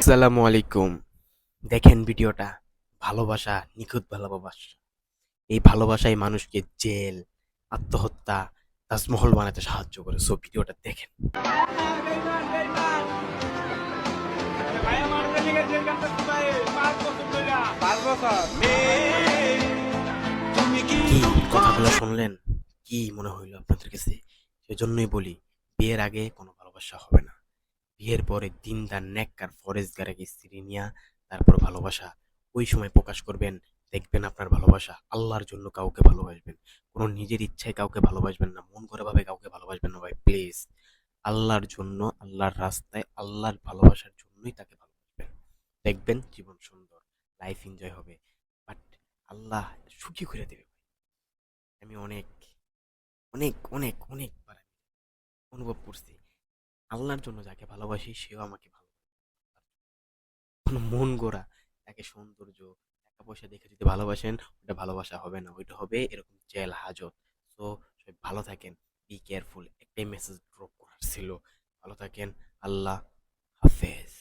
আসসালামু আলাইকুম। দেখেন ভিডিওটা। ভালোবাসা, নিখুঁত ভালোবাসা। এই ভালোবাসাই মানুষকে জেল, আত্মহত্যা, তাজমহল বানাতে সাহায্য করে। সো ভিডিওটা দেখেন। কি কথাগুলো শুনলেন? কি মনে হইল আপনাদের কাছে? সেজন্যই বলি বিয়ের আগে কোনো ভালোবাসা হবে না। বিয়ের পরে দিন দিনদার নেককার ফরেস্ট গাড়াকে স্ত্রী নিয়া তারপর ভালোবাসা। ওই সময় প্রকাশ করবেন, দেখবেন আপনার ভালোবাসা আল্লাহর জন্য কাউকে ভালোবাসবেন। কোনো নিজের ইচ্ছায় কাউকে ভালোবাসবেন না, মন করে ভাবে কাউকে ভালোবাসবেন না ভাই, প্লিজ। আল্লাহর জন্য, আল্লাহর রাস্তায়, আল্লাহর ভালোবাসার জন্যই তাকে ভালোবাসবেন। দেখবেন জীবন সুন্দর লাইফ এনজয় হবে। বাট আল্লাহ সুখী করে দেবে আমি অনেক অনেক অনেক আমি অনুভব করছি। আল্লাহর জন্য যাকে ভালোবাসি, সেও আমাকে ভালোবাসে। মন গোড়া, তাকে সৌন্দর্য, টাকা পয়সা দেখে যদি ভালোবাসেন ওটা ভালোবাসা হবে না, ওইটা হবে এরকম জেল হাজত। সো, সবাই ভালো থাকেন বি কেয়ারফুল একটাই মেসেজ ড্রপ করার ছিল। ভালো থাকেন, আল্লাহ হাফেজ।